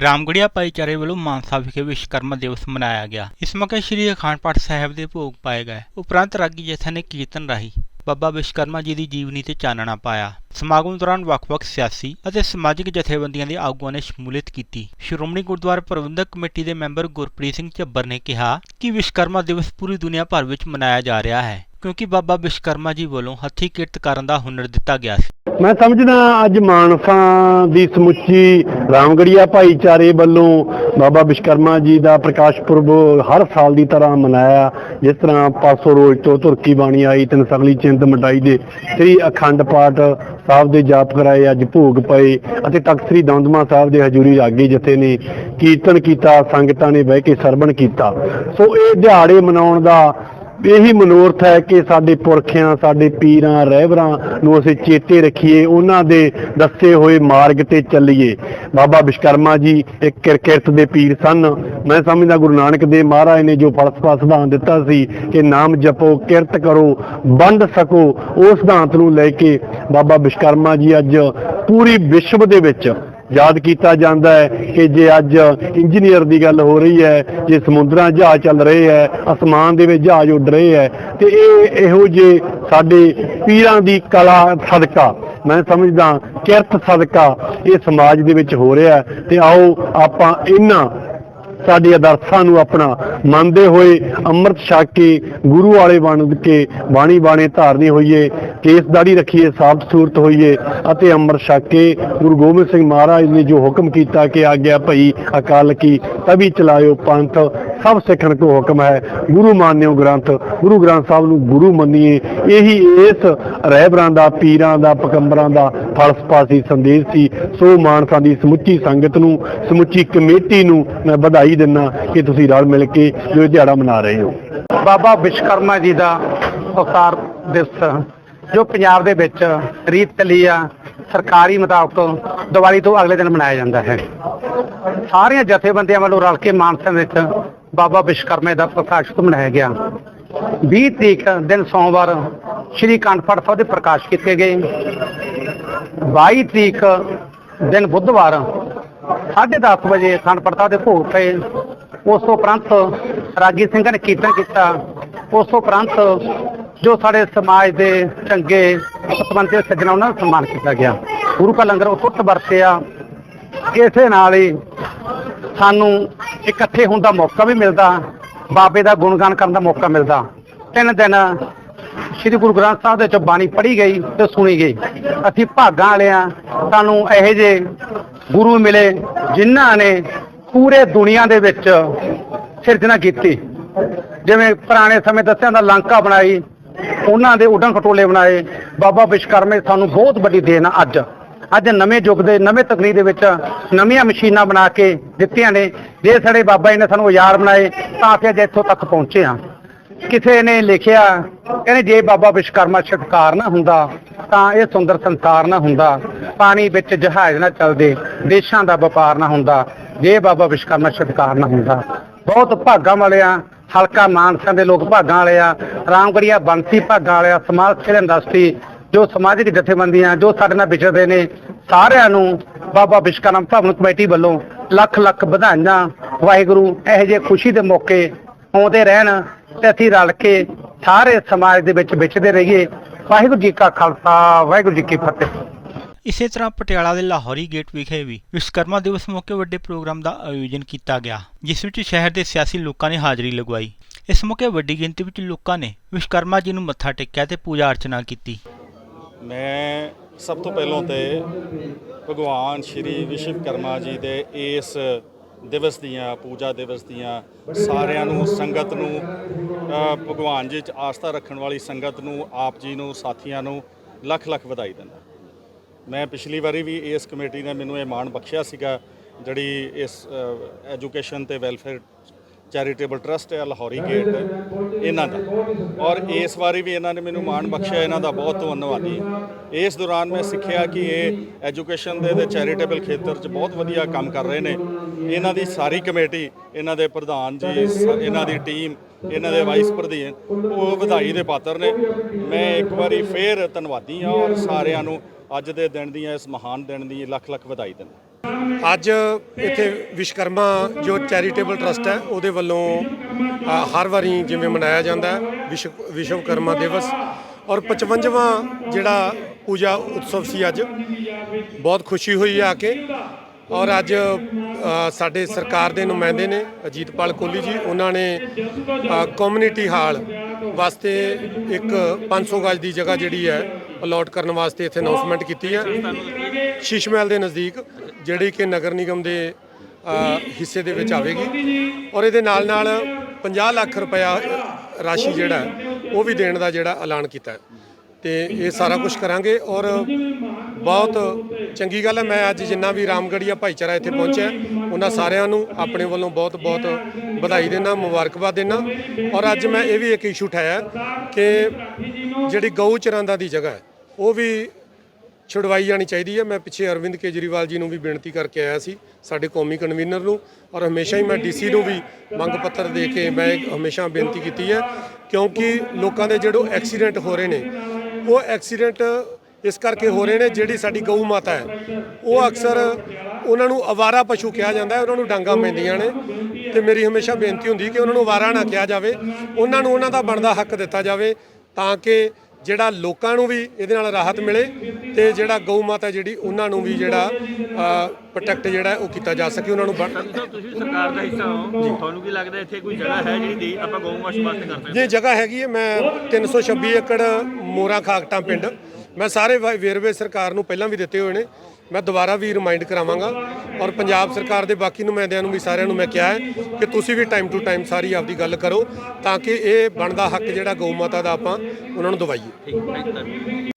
ਰਾਮਗੜੀਆ ਭਾਈਚਾਰੇ ਵੱਲੋਂ ਮਾਨਸਾ ਵਿਖੇ ਵਿਸ਼ਵਕਰਮਾ ਦਿਵਸ ਮਨਾਇਆ ਗਿਆ। ਇਸ ਮੌਕੇ ਸ੍ਰੀ ਅਖੰਡ ਪਾਠ ਸਾਹਿਬ ਦੇ ਭੋਗ ਪਾਏ ਗਏ। ਉਪਰੰਤ ਰਾਗੀ ਜਥਾ ਨੇ ਕੀਰਤਨ ਰਾਹੀਂ ਬਾਬਾ ਵਿਸ਼ਵਕਰਮਾ ਜੀ ਦੀ ਜੀਵਨੀ ਤੇ ਚਾਨਣਾ ਪਾਇਆ। ਸਮਾਗਮ ਦੌਰਾਨ ਵੱਖ-ਵੱਖ ਸਿਆਸੀ ਅਤੇ ਸਮਾਜਿਕ ਜਥੇਬੰਦੀਆਂ ਦੇ ਆਗੂਆਂ ਨੇ ਸ਼ਮੂਲੀਅਤ ਕੀਤੀ। ਸ਼੍ਰੋਮਣੀ ਗੁਰਦੁਆਰਾ ਪ੍ਰਬੰਧਕ ਕਮੇਟੀ ਦੇ ਮੈਂਬਰ ਗੁਰਪ੍ਰੀਤ ਸਿੰਘ ਝੱਬਰ ਨੇ ਕਿਹਾ ਕਿ ਵਿਸ਼ਵਕਰਮਾ ਦਿਵਸ ਪੂਰੀ ਦੁਨੀਆ ਭਰ ਵਿੱਚ ਮਨਾਇਆ ਜਾ ਰਿਹਾ ਹੈ। ਕਿਉਂਕਿ ਬਾਬਾ ਵਿਸ਼ਵਕਰਮਾ ਜੀ ਵੱਲੋਂ ਹੱਥੀਂ ਕਿਰਤ ਕਰਨ ਦਾ ਹੁਨਰ ਦਿੱਤਾ ਗਿਆ ਸੀ। ਮੈਂ ਸਮਝਦਾ ਅੱਜ ਮਾਨਸਾ ਦੀ ਸਮੁੱਚੀ ਰਾਮਗੜੀਆ ਭਾਈਚਾਰੇ ਵੱਲੋਂ ਬਾਬਾ ਵਿਸ਼ਕਰਮਾ ਜੀ ਦਾ ਪ੍ਰਕਾਸ਼ ਪੁਰਬ ਹਰ ਸਾਲ ਦੀ ਤਰ੍ਹਾਂ ਮਨਾਇਆ। ਜਿਸ ਤਰ੍ਹਾਂ 500 ਰੋਜ਼ ਤੋਂ ਤੁਰਕੀ ਬਾਣੀ ਆਈ, ਤਿੰਨ ਸਗਲੀ ਚਿੰਦ ਮਟਾਈ ਦੇ ਸ੍ਰੀ ਅਖੰਡ ਪਾਠ ਸਾਹਿਬ ਦੇ ਜਾਪ ਕਰਾਏ, ਅੱਜ ਭੋਗ ਪਏ ਅਤੇ ਤਖਤ ਸ੍ਰੀ ਦਮਦਮਾ ਸਾਹਿਬ ਦੇ ਹਜ਼ੂਰੀ ਰਾਗੀ ਜਥੇ ਨੇ ਕੀਰਤਨ ਕੀਤਾ, ਸੰਗਤਾਂ ਨੇ ਬਹਿ ਕੇ ਸਰਵਣ ਕੀਤਾ। ਸੋ ਇਹ ਦਿਹਾੜੇ ਮਨਾਉਣ ਦਾ ਇਹੀ ਮਨੋਰਥ ਹੈ ਕਿ ਸਾਡੇ ਪੁਰਖਿਆਂ, ਸਾਡੇ ਪੀਰਾਂ, ਰਹਿਬਰਾਂ ਨੂੰ ਅਸੀਂ ਚੇਤੇ ਰੱਖੀਏ, ਉਹਨਾਂ ਦੇ ਦੱਸੇ ਹੋਏ ਮਾਰਗ ਤੇ ਚੱਲੀਏ। ਬਾਬਾ ਵਿਸ਼ਕਰਮਾ ਜੀ ਇੱਕ ਕਿਰਕਿਰਤ ਦੇ ਪੀਰ ਸਨ। ਮੈਂ ਸਮਝਦਾ ਗੁਰੂ ਨਾਨਕ ਦੇਵ ਮਹਾਰਾਜ ਨੇ ਜੋ ਫਲਸਫਾ ਸਿਧਾਂਤ ਦਿੱਤਾ ਸੀ ਕਿ ਨਾਮ ਜਪੋ, ਕਿਰਤ ਕਰੋ, ਵੰਡ ਸਕੋ ਉਸ ਸਿਧਾਂਤ ਨੂੰ ਲੈ ਕੇ ਬਾਬਾ ਵਿਸ਼ਕਰਮਾ ਜੀ ਅੱਜ ਪੂਰੀ ਵਿਸ਼ਵ ਦੇ ਵਿੱਚ ਯਾਦ ਕੀਤਾ ਜਾਂਦਾ ਹੈ ਕਿ ਜੇ ਅੱਜ ਇੰਜੀਨੀਅਰ ਦੀ ਗੱਲ ਹੋ ਰਹੀ ਹੈ, ਜੇ ਸਮੁੰਦਰਾਂ ਜਹਾਜ਼ ਚੱਲ ਰਹੇ ਹੈ, ਅਸਮਾਨ ਦੇ ਵਿੱਚ ਜਹਾਜ਼ ਉੱਡ ਰਹੇ ਹੈ, ਤੇ ਇਹ ਇਹੋ ਜੇ ਸਾਡੇ ਪੀਰਾਂ ਦੀ ਕਲਾ ਸਦਕਾ, ਮੈਂ ਸਮਝਦਾ ਕਿਰਤ ਸਦਕਾ ਇਹ ਸਮਾਜ ਦੇ ਵਿੱਚ ਹੋ ਰਿਹਾ ਤੇ ਆਓ ਆਪਾਂ ਇਹਨਾਂ ਸਾਡੇ ਆਦਰਸ਼ਾਂ ਨੂੰ ਆਪਣਾ ਮੰਨਦੇ ਹੋਏ ਅੰਮ੍ਰਿਤ ਛਕ ਕੇ ਗੁਰੂ ਵਾਲੇ ਬਣ ਕੇ ਬਾਣੀ ਬਾਣੇ ਧਾਰਨੀ ਹੋਈਏ, ਕੇਸ ਦਾੜੀ ਰੱਖੀਏ, ਸਾਫ਼ ਸੂਰਤ ਹੋਈਏ ਅਤੇ ਅੰਮ੍ਰਿਤ ਛਕ ਕੇ ਗੁਰੂ ਗੋਬਿੰਦ ਸਿੰਘ ਮਹਾਰਾਜ ਨੇ ਜੋ ਹੁਕਮ ਕੀਤਾ ਕਿ ਆਗਿਆ ਭਈ ਅਕਾਲ ਕੀ ਤਬੀ ਚਲਾਇਓ ਪੰਥ ਸਭ ਸਿੱਖਣ ਕੋ ਹੁਕਮ ਹੈ। ਗੁਰੂ ਮਾਨਿਓ ਗ੍ਰੰਥ, ਗੁਰੂ ਗ੍ਰੰਥ ਸਾਹਿਬ ਨੂੰ ਗੁਰੂ ਮੰਨੀਏ। ਇਹੀ ਇਸ ਰਹਿਬਰਾਂ ਦਾ, ਪੀਰਾਂ ਦਾ ਪਕੰਬਰਾਂ ਦਾ ਫਲਸਫਾ ਸੀ, ਸੰਦੇਸ਼ ਸੀ। ਸੋ ਮਾਨਸਾ ਦੀ ਸਮੁੱਚੀ ਸੰਗਤ ਨੂੰ, ਸਮੁੱਚੀ ਕਮੇਟੀ ਨੂੰ ਮੈਂ ਵਧਾਈ ਦਿੰਦਾ ਕਿ ਤੁਸੀਂ ਰਲ ਮਿਲ ਕੇ ਜੋ ਦਿਹਾੜਾ ਮਨਾ ਰਹੇ ਹੋ। ਬਾਬਾ ਵਿਸ਼ਕਰਮਾ ਜੀ ਦਾ ਅਵਤਾਰ ਦਿਵਸ, ਜੋ ਪੰਜਾਬ ਦੇ ਵਿੱਚ ਰੀਤ ਚੱਲੀ ਆ, ਸਰਕਾਰੀ ਮੁਤਾਬਕ ਦੀਵਾਲੀ ਤੋਂ ਅਗਲੇ ਦਿਨ ਮਨਾਇਆ ਜਾਂਦਾ ਹੈ। ਸਾਰੀਆਂ ਜਥੇਬੰਦੀਆਂ ਵੱਲੋਂ ਰਲ ਕੇ ਮਾਨਸਾ ਵਿੱਚ ਬਾਬਾ ਵਿਸ਼ਕਰਮੇ ਦਾ ਪ੍ਰਕਾਸ਼ ਮਨਾਇਆ ਗਿਆ। 20 ਤਰੀਕ ਦਿਨ ਸੋਮਵਾਰ ਸ਼੍ਰੀ ਕਾਂਡਪੜ ਸਾਹਿਬ ਦੇ ਪ੍ਰਕਾਸ਼ ਕੀਤੇ ਗਏ। 22 ਤਰੀਕ ਦਿਨ ਬੁੱਧਵਾਰ 10:30 ਵਜੇ ਅਖੰਡ ਪਾਠ ਸਾਹਿਬ ਦੇ ਭੋਗ ਪਏ। ਉਸ ਤੋਂ ਉਪਰੰਤ ਰਾਗੀ ਸਿੰਘਾਂ ਨੇ ਕੀਰਤਨ ਕੀਤਾ। ਉਸ ਤੋਂ ਉਪਰੰਤ ਜੋ ਸਾਡੇ ਸਮਾਜ ਦੇ ਚੰਗੇ ਪਤਵੰਤੇ ਸੱਜਣਾ, ਉਹਨਾਂ ਦਾ ਸਨਮਾਨ ਕੀਤਾ ਗਿਆ। ਗੁਰੂ ਕਾ ਲੰਗਰ ਉਤਟ ਵਰਤਿਆ। ਇਸੇ ਨਾਲ ਹੀ ਸਾਨੂੰ ਇਕੱਠੇ ਹੋਣ ਦਾ ਮੌਕਾ ਵੀ ਮਿਲਦਾ, ਬਾਬੇ ਦਾ ਗੁਣਗਾਨ ਕਰਨ ਦਾ ਮੌਕਾ ਮਿਲਦਾ। ਤਿੰਨ ਦਿਨ ਸ੍ਰੀ ਗੁਰੂ ਗ੍ਰੰਥ ਸਾਹਿਬ ਦੇ ਚ ਬਾਣੀ ਪੜ੍ਹੀ ਗਈ ਤੇ ਸੁਣੀ ਗਈ। ਅਸੀਂ ਭਾਗਾਂ ਵਾਲਿਆਂ ਸਾਨੂੰ ਇਹੋ ਜਿਹੇ ਗੁਰੂ ਮਿਲੇ ਜਿਨ੍ਹਾਂ ਨੇ ਪੂਰੇ ਦੁਨੀਆ ਦੇ ਵਿੱਚ ਸਿਰਜਣਾ ਕੀਤੀ। ਜਿਵੇਂ ਪੁਰਾਣੇ ਸਮੇਂ ਦੱਸਿਆ ਦਾ ਲੰਕਾ ਬਣਾਈ, ਉਹਨਾਂ ਦੇ ਉਡਣ ਖਟੋਲੇ ਬਣਾਏ। ਬਾਬਾ ਵਿਸ਼ਕਰਮੇ ਸਾਨੂੰ ਬਹੁਤ ਵੱਡੀ ਦੇਣ ਆ ਅੱਜ। ਅੱਜ ਨਵੇਂ ਯੁੱਗ ਦੇ, ਨਵੇਂ ਤਕਨੀਕ ਦੇ ਵਿੱਚ ਨਵੀਆਂ ਮਸ਼ੀਨਾਂ ਬਣਾ ਕੇ ਦਿੱਤੀਆਂ ਨੇ। ਜੇ ਸਾਡੇ ਬਾਬਾ ਜੀ ਨੇ ਸਾਨੂੰ ਯਾਰ ਬਣਾਏ, ਤਾਂ ਅਸੀਂ ਅੱਜ ਇੱਥੋਂ ਤੱਕ ਪਹੁੰਚੇ ਹਾਂ। ਕਿਸੇ ਨੇ ਲਿਖਿਆ, ਕਹਿੰਦੇ ਜੇ ਬਾਬਾ ਵਿਸ਼ਕਰਮਾ ਛਟਕਾਰ ਨਾ ਹੁੰਦਾ, ਤਾਂ ਇਹ ਸੁੰਦਰ ਸੰਸਾਰ ਨਾ ਹੁੰਦਾ। ਪਾਣੀ ਵਿੱਚ ਜਹਾਜ਼ ਨਾ ਚੱਲਦੇ, ਦੇਸ਼ਾਂ ਦਾ ਵਪਾਰ ਨਾ ਹੁੰਦਾ। ਜੇ ਬਾਬਾ ਵਿਸ਼ਕਰਮਾ ਛਟਕਾਰ ਨਾ ਹੁੰਦਾ। ਬਹੁਤ ਭਾਗਾਂ ਵਾਲੇ ਆ ਹਲਕਾ ਮਾਨਸਾ ਦੇ ਲੋਕ ਭਾਗਾਂ ਵਾਲੇ ਆ ਰਾਮਗੜੀਆ ਬੰਸੀ ਭਾਗਾਂ ਵਾਲੇ ਆ, ਸਮਾਜ ਸੇਵਾ ਇੰਡਸਟਰੀ ਜੋ ਸਮਾਜਿਕ ਜਥੇਬੰਦੀਆਂ, ਜੋ ਸਾਡੇ ਨਾਲ ਵਿਚਰਦੇ ਨੇ, ਸਾਰਿਆਂ ਨੂੰ ਬਾਬਾ ਵਿਸ਼ਕਰਮ ਭਵਨ ਕਮੇਟੀ ਵੱਲੋਂ ਲੱਖ ਲੱਖ ਵਧਾਈਆਂ। ਵਾਹਿਗੁਰੂ ਇਹੋ ਜਿਹੇ ਖੁਸ਼ੀ ਦੇ ਮੌਕੇ ਆਉਂਦੇ ਰਹਿਣ ਤੇ ਅਸੀਂ ਰਲ ਕੇ ਸਾਰੇ ਸਮਾਜ ਦੇ ਵਿੱਚ ਵਿਚਦੇ ਰਹੀਏ। ਵਾਹਿਗੁਰੂ ਜੀ ਕਾ ਖਾਲਸਾ, ਵਾਹਿਗੁਰੂ ਜੀ ਕੀ ਫਤਿਹ। ਇਸੇ ਤਰ੍ਹਾਂ ਪਟਿਆਲਾ ਦੇ ਲਾਹੌਰੀ ਗੇਟ ਵਿਖੇ ਵੀ ਵਿਸ਼ਵਕਰਮਾ ਦਿਵਸ ਮੌਕੇ ਵੱਡੇ ਪ੍ਰੋਗਰਾਮ ਦਾ ਆਯੋਜਨ ਕੀਤਾ ਗਿਆ, ਜਿਸ ਵਿੱਚ ਸ਼ਹਿਰ ਦੇ ਸਿਆਸੀ ਲੋਕਾਂ ਨੇ ਹਾਜ਼ਰੀ ਲਗਵਾਈ। ਇਸ ਮੌਕੇ ਵੱਡੀ ਗਿਣਤੀ ਵਿੱਚ ਲੋਕਾਂ ਨੇ ਵਿਸ਼ਵਕਰਮਾ ਜੀ ਨੂੰ ਮੱਥਾ ਟੇਕਿਆ ਤੇ ਪੂਜਾ ਅਰਚਨਾ ਕੀਤੀ। ਮੈਂ ਸਭ ਤੋਂ ਪਹਿਲਾਂ ਤੇ ਭਗਵਾਨ ਸ਼੍ਰੀ ਵਿਸ਼ਵਕਰਮਾ ਜੀ ਦੇ ਇਸ ਦਿਵਸ ਦੀਆਂ, ਪੂਜਾ ਦਿਵਸ ਦੀਆਂ ਸਾਰਿਆਂ ਨੂੰ, ਸੰਗਤ ਨੂੰ ਭਗਵਾਨ ਜੀ 'ਚ ਆਸਥਾ ਰੱਖਣ ਵਾਲੀ ਸੰਗਤ ਨੂੰ, ਆਪ ਜੀ ਨੂੰ, ਸਾਥੀਆਂ ਨੂੰ ਲੱਖ ਲੱਖ ਵਧਾਈ ਦਿੰਦਾ। ਮੈਂ ਪਿਛਲੀ ਵਾਰੀ ਵੀ ਇਸ ਕਮੇਟੀ ਨੇ ਮੈਨੂੰ ਇਹ ਮਾਣ ਬਖਸ਼ਿਆ ਸੀਗਾ, ਜਿਹੜੀ ਇਸ ਐਜੂਕੇਸ਼ਨ ਤੇ ਵੈਲਫੇਅਰ ਚੈਰੀਟੇਬਲ ਟਰਸਟ ਹੈ, ਲਾਹੌਰੀ ਗੇਟ ਇਹਨਾਂ ਦਾ। ਔਰ ਇਸ ਵਾਰੀ ਵੀ ਇਹਨਾਂ ਨੇ ਮੈਨੂੰ ਮਾਣ ਬਖਸ਼ਿਆ, ਇਹਨਾਂ ਦਾ ਬਹੁਤ ਧੰਨਵਾਦੀ ਇਸ ਦੌਰਾਨ ਮੈਂ ਸਿੱਖਿਆ ਕਿ ਇਹ ਐਜੂਕੇਸ਼ਨ ਦੇ ਤੇ ਚੈਰੀਟੇਬਲ ਖੇਤਰ 'ਚ ਬਹੁਤ ਵਧੀਆ ਕੰਮ ਕਰ ਰਹੇ ਨੇ। ਇਹਨਾਂ ਦੀ ਸਾਰੀ ਕਮੇਟੀ, ਇਹਨਾਂ ਦੇ ਪ੍ਰਧਾਨ ਜੀ, ਸ- ਇਹਨਾਂ ਦੀ ਟੀਮ, ਇਹਨਾਂ ਦੇ ਵਾਈਸ ਪ੍ਰਧਾਨ, ਉਹ ਵਧਾਈ ਦੇ ਪਾਤਰ ਨੇ। ਮੈਂ ਇੱਕ ਵਾਰੀ ਫੇਰ ਧੰਨਵਾਦੀ ਹਾਂ ਔਰ ਸਾਰਿਆਂ ਨੂੰ ਅੱਜ ਦੇ ਦਿਨ ਦੀਆਂ, ਇਸ ਮਹਾਨ ਦਿਨ ਦੀ ਲੱਖ ਲੱਖ ਵਧਾਈ ਦਿੰਦਾ। ਅੱਜ ਇੱਥੇ ਵਿਸ਼ਕਰਮਾ ਜੋ ਚੈਰੀਟੇਬਲ ਟਰਸਟ ਹੈ, ਉਹਦੇ ਵੱਲੋਂ ਹਰ ਵਾਰੀ ਜਿਵੇਂ ਮਨਾਇਆ ਜਾਂਦਾ ਵਿਸ਼ਵ, ਵਿਸ਼ਵਕਰਮਾ ਦਿਵਸ। ਔਰ 55ਵਾਂ ਜਿਹੜਾ ਪੂਜਾ ਉਤਸਵ ਸੀ ਅੱਜ, ਬਹੁਤ ਖੁਸ਼ੀ ਹੋਈ ਆ ਕੇ। ਔਰ ਅੱਜ ਸਾਡੇ ਸਰਕਾਰ ਦੇ ਨੁਮਾਇੰਦੇ ਨੇ, ਅਜੀਤਪਾਲ ਕੋਹਲੀ ਜੀ, ਉਹਨਾਂ ਨੇ ਕਮਿਊਨਿਟੀ ਹਾਲ ਵਾਸਤੇ ਇੱਕ 500 ਗਜ ਦੀ ਜਗ੍ਹਾ ਜਿਹੜੀ ਹੈ ਅਲਾਟ ਕਰਨ ਵਾਸਤੇ ਇੱਥੇ ਅਨਾਉਂਸਮੈਂਟ ਕੀਤੀ ਹੈ। ਸ਼ੀਸ਼ ਮਹਿਲ ਦੇ ਨਜ਼ਦੀਕ ਜਿਹੜੀ ਕਿ ਨਗਰ ਨਿਗਮ ਦੇ ਹਿੱਸੇ ਦੇ ਵਿੱਚ ਆਵੇਗੀ। ਔਰ ਇਹਦੇ ਨਾਲ ਨਾਲ 50 ਲੱਖ ਰੁਪਇਆ ਰਾਸ਼ੀ ਜਿਹੜਾ ਉਹ ਵੀ ਦੇਣ ਦਾ ਜਿਹੜਾ ਐਲਾਨ ਕੀਤਾ ਤੇ ਇਹ ਸਾਰਾ ਕੁਝ ਕਰਾਂਗੇ ਔਰ ਬਹੁਤ ਚੰਗੀ ਗੱਲ ਹੈ ਮੈਂ ਅੱਜ ਜਿੰਨਾ ਵੀ ਰਾਮਗੜੀਆ ਭਾਈਚਾਰਾ ਇੱਥੇ ਪਹੁੰਚਿਆ ਉਹਨਾਂ ਸਾਰਿਆਂ ਨੂੰ ਆਪਣੇ ਵੱਲੋਂ ਬਹੁਤ ਬਹੁਤ ਵਧਾਈ ਦੇਣਾ ਮੁਬਾਰਕਬਾਦ ਦੇਣਾ। ਔਰ ਅੱਜ ਮੈਂ ਇਹ ਵੀ ਇੱਕ ਇਸ਼ੂ ਉਠਾਇਆ ਕਿ ਜਿਹੜੀ ਗਊ ਚਰਾਂਦਾ ਦੀ ਜਗ੍ਹਾ ਹੈ ਉਹ ਵੀ ਛੁਡਵਾਈ ਜਾਣੀ ਚਾਹੀਦੀ ਹੈ। ਮੈਂ ਪਿੱਛੇ ਅਰਵਿੰਦ ਕੇਜਰੀਵਾਲ ਜੀ ਨੂੰ ਵੀ ਬੇਨਤੀ ਕਰਕੇ ਆਇਆ ਸੀ, ਸਾਡੇ ਕੌਮੀ ਕਨਵੀਨਰ ਨੂੰ ਔਰ ਹਮੇਸ਼ਾ ਹੀ ਮੈਂ ਡੀਸੀ ਨੂੰ ਵੀ ਮੰਗ ਪੱਤਰ ਦੇ ਕੇ ਮੈਂ ਹਮੇਸ਼ਾ ਬੇਨਤੀ ਕੀਤੀ ਹੈ ਕਿਉਂਕਿ ਲੋਕਾਂ ਦੇ ਜਿਹੜੇ ਐਕਸੀਡੈਂਟ ਹੋ ਰਹੇ ਨੇ, ਉਹ ਐਕਸੀਡੈਂਟ ਇਸ ਕਰਕੇ ਹੋ ਰਹੇ ਨੇ ਜਿਹੜੀ ਸਾਡੀ ਗਊ ਮਾਤਾ ਹੈ। ਉਹ ਅਕਸਰ ਉਹਨਾਂ ਨੂੰ ਅਵਾਰਾ ਪਸ਼ੂ ਕਿਹਾ ਜਾਂਦਾ ਹੈ, ਉਹਨਾਂ ਨੂੰ ਡਾਂਗਾ ਪੈਂਦੀਆਂ ਨੇ ਤੇ ਮੇਰੀ ਹਮੇਸ਼ਾ ਬੇਨਤੀ ਹੁੰਦੀ ਕਿ ਉਹਨਾਂ ਨੂੰ ਅਵਾਰਾ ਨਾ ਕਿਹਾ ਜਾਵੇ, ਉਹਨਾਂ ਨੂੰ ਉਹਨਾਂ ਦਾ ਬਣਦਾ ਹੱਕ ਦਿੱਤਾ ਜਾਵੇ ਤਾਂ ਕਿ ਜਿਹੜਾ ਲੋਕਾਂ ਨੂੰ ਵੀ ਇਹਦੇ ਨਾਲ ਰਾਹਤ ਮਿਲੇ ਤੇ ਜਿਹੜਾ ਗਊ ਮਾਤਾ ਜਿਹੜੀ ਉਹਨਾਂ ਨੂੰ ਵੀ ਜਿਹੜਾ ਪ੍ਰੋਟੈਕਟ ਜਿਹੜਾ ਉਹ ਕੀਤਾ ਜਾ ਸਕੇ ਉਹਨਾਂ ਨੂੰ ਤੁਸੀਂ ਵੀ ਸਰਕਾਰ ਦਾ ਹਿੱਸਾ ਹੋ। ਤੁਹਾਨੂੰ ਕੀ ਲੱਗਦਾ ਇੱਥੇ ਕੋਈ ਜਗ੍ਹਾ ਹੈ ਜਿਹੜੀ ਦੀ ਆਪਾਂ ਗਊ ਵਾਸ਼ ਵਾਸਤੇ ਕਰ ਸਕਦੇ ਇਹ ਜਗ੍ਹਾ ਹੈਗੀ ਹੈ। ਮੈਂ 326 ਏਕੜ ਮੋਰਾ ਖਾਕਟਾਂ ਪਿੰਡ। ਮੈਂ ਸਾਰੇ ਵੇਰਵੇ ਸਰਕਾਰ ਨੂੰ ਪਹਿਲਾਂ ਵੀ ਦਿੱਤੇ ਹੋਏ ਨੇ। ਮੈਂ ਦੁਬਾਰਾ ਵੀ ਰਿਮਾਈਂਡ ਕਰਾਵਾਂਗਾ ਔਰ ਪੰਜਾਬ ਸਰਕਾਰ ਦੇ ਬਾਕੀ ਨੁਮਾਇੰਦਿਆਂ ਨੂੰ ਵੀ ਸਾਰਿਆਂ ਨੂੰ ਮੈਂ ਕਿਹਾ ਹੈ ਕਿ ਤੁਸੀਂ ਵੀ ਟਾਈਮ ਟੂ ਟਾਈਮ ਸਾਰੀ ਆਪਦੀ ਗੱਲ ਕਰੋ ਤਾਂ ਕਿ ਇਹ ਬਣਦਾ ਹੱਕ ਜਿਹੜਾ ਗਊ ਮਾਤਾ ਦਾ ਆਪਾਂ ਉਹਨਾਂ ਨੂੰ ਦਵਾਈਏ। ਠੀਕ ਹੈ